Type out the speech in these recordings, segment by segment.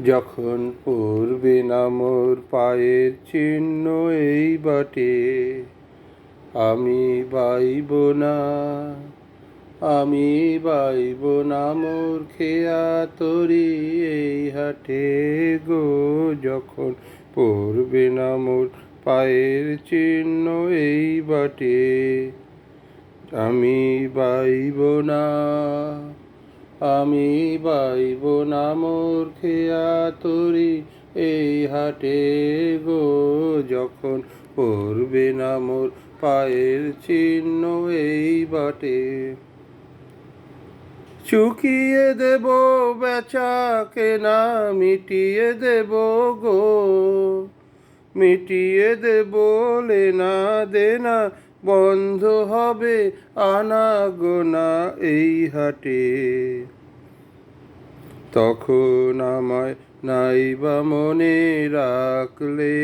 যখন পড়বে না মোর পায়ের চিহ্ন এই বাটে, আমি বাইব না, আমি বাইব না মোর খেয়া তরি এই হাটে গো, যখন পড়বে না মোর পায়ের চিহ্ন এই বাটে, আমি বাইব না। আমি বাইব না মোর তরি, এই হাটে গো যখন পড়বে না মোর পায়ের চিহ্ন এই বাটে। চুকিয়ে দেব বেচা কেনা মিটিয়ে দেব গো, মিটিয়ে দেব লেনা দেনা বন্ধ হবে আনাগোনা এই হাটে। তখন আমায় নাইবা মনে রাখলে।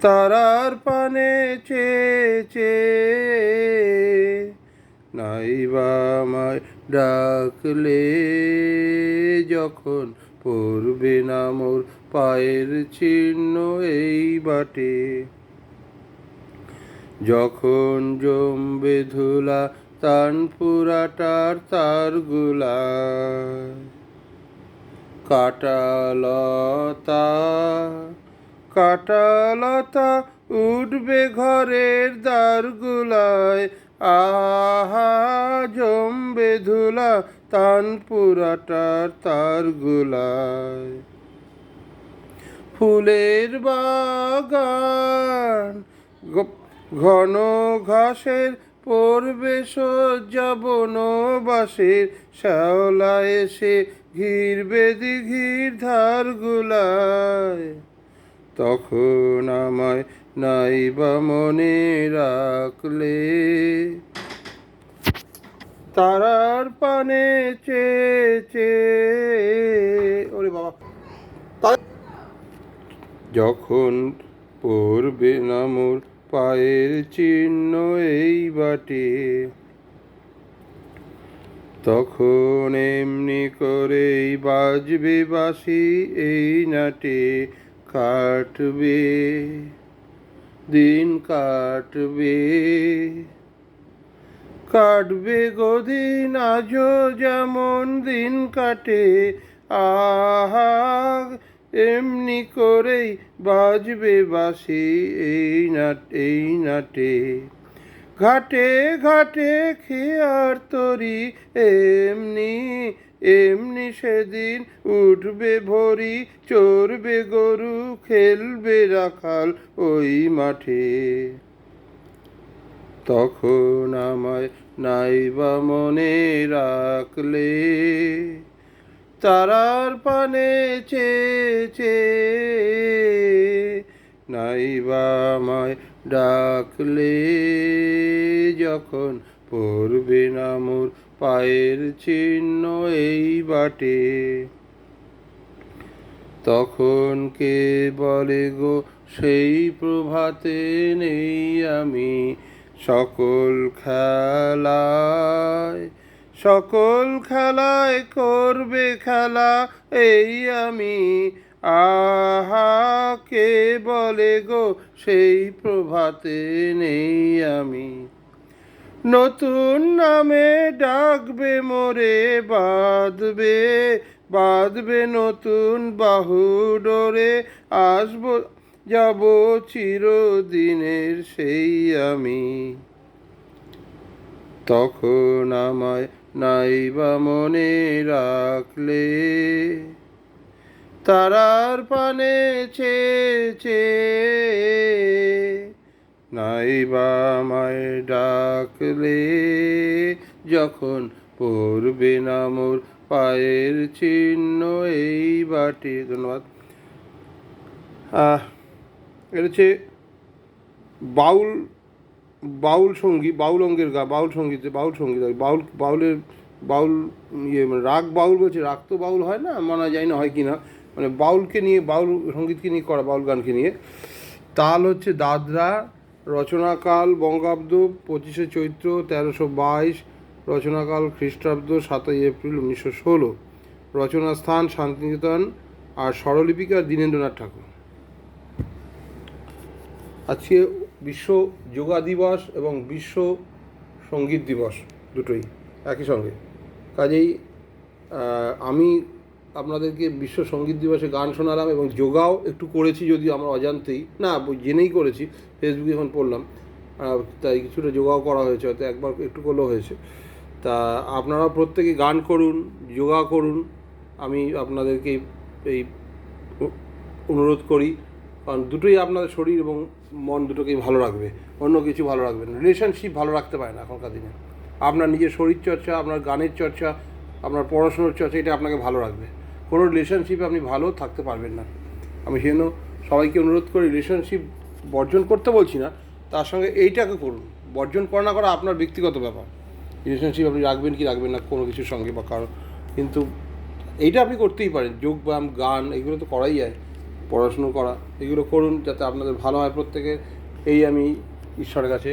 তারার পানে চেয়ে নাইবা আমায় ডাকলে। যখন পড়বে না মোর পায়ের চিহ্ন এই বাটে। যখন জমবে ধুলা তান পুরাটার তারগুলা, কাটালতা কাটালতা উঠবে ঘরের দ্বারগুলায়। আহা জমবে ধুলা তান পুরাটার তারগুলায়। ফুলের বাগান ঘন ঘাসের পড়বে সজ্জা বনবাসের শ্যাওলা এসে ঘিরবে দিঘির ধারগুলায়। তখন আমায় নাইবা মনে রাখলে। তারার পানে চেয়ে চেয়ে ওরে বাবা। যখন পড়বে না মোর পায়ের চিহ্ন এই বাটে। তখন এমনি করেই বাজবে বাসি এই নাটে। কাটবে, দিন কাটবে। কাটবে গদিন আজও যেমন দিন কাটে। আহা এমনি করেই বাজবে বাসি এই নাট, এই নাটে। ঘাটে ঘাটে খেয়ার তরি, এমনি এমনি সেদিন উঠবে ভরি, চড়বে গরু, খেলবে রাখাল ওই মাঠে। তখন আমায় নাইবা মনে রাখলে তারার পানে চে চে নাইবা মায় ডাকলে যখন পড়বে না মোর পায়ের চিহ্ন এই বাটে। তখন কে বলে গো, সেই প্রভাতে নেই আমি সকল খেলায়। সকল খেলায় করবে খেলা, এই আমি আহা কে বলে গো, সেই প্রভাতে নেই আমি। নতুন নামে ডাকবে মোরে, বাঁধবে বাঁধবে নতুন বাহু ডোরে, আসব, যাব চিরদিনের সেই আমি। তখন আমায় নাইবা মনে রাখলে, তারার পানে চেয়ে নাইবা আমায় ডাকলে, যখন পড়বে না মোর পায়ের চিহ্ন এই বাটি। ধন্যবাদ। আহ, এটা হচ্ছে বাউল বাউল সঙ্গী, বাউল অঙ্গের গা, বাউল সংগীত বাউল সংগীত আর বাউল, বাউলের বাউল ইয়ে মানে রাগ বাউল বলছে, রাগ তো বাউল হয় না, মানা যায় না, হয় কি না? মানে বাউলকে নিয়ে, বাউল সঙ্গীতকে নিয়ে করা, বাউল গানকে নিয়ে। তাল হচ্ছে দাদরা, রচনাকাল বঙ্গাব্দ, পঁচিশে চৈত্র, তেরোশো বাইশ, রচনাকাল খ্রিস্টাব্দ, সাতই এপ্রিল, উনিশশো ষোলো। রচনা স্থান শান্তিনিকেতন আর স্বরলিপিকার দীনেন্দ্রনাথ ঠাকুর। আজকে বিশ্ব যোগা দিবস এবং বিশ্ব সংগীত দিবস দুটোই একই সঙ্গে। কাজেই আমি আপনাদেরকে বিশ্ব সংগীত দিবসে গান শোনালাম এবং যোগাও একটু করেছি যদি আমরা অজান্তেই। না, জেনেই করেছি, ফেসবুকে এখন পড়লাম। তাই কিছুটা যোগাও করা হয়েছে, হয়তো একবার একটু করলেও হয়েছে। তা আপনারা প্রত্যেকে গান করুন, যোগা করুন। আমি আপনাদেরকে এই অনুরোধ করি, কারণ দুটোই আপনাদের শরীর এবং মন দুটোকেই ভালো রাখবে, অন্য কিছু ভালো রাখবে না। রিলেশনশিপ ভালো রাখতে পারে না এখনকার দিনে। আপনার নিজের শরীর চর্চা, আপনার গানের চর্চা, আপনার পড়াশোনার চর্চা, এটা আপনাকে ভালো রাখবে। কোনো রিলেশনশিপে আপনি ভালো থাকতে পারবেন না। আমি সেজন্য সবাইকে অনুরোধ করি রিলেশনশিপ বর্জন করতে বলছি না, তার সঙ্গে এইটাকে করুন। বর্জন করা না করা আপনার ব্যক্তিগত ব্যাপার। রিলেশনশিপ আপনি রাখবেন কি রাখবেন না, কোনো কিছুর সঙ্গে বা কারও। কিন্তু এইটা আপনি করতেই পারেন। যোগ ব্যায়াম, গান, এগুলো তো করাই যায়। পড়াশুনো করা, এগুলো করুন যাতে আপনাদের ভালো হয় প্রত্যেকের এই আমি ঈশ্বরের কাছে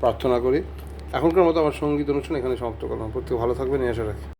প্রার্থনা করি। এখনকার মতো আমার সংগীত অনুষ্ঠান এখানে সমাপ্ত করলাম। প্রত্যেকে ভালো থাকবেন, এই আশা রাখি।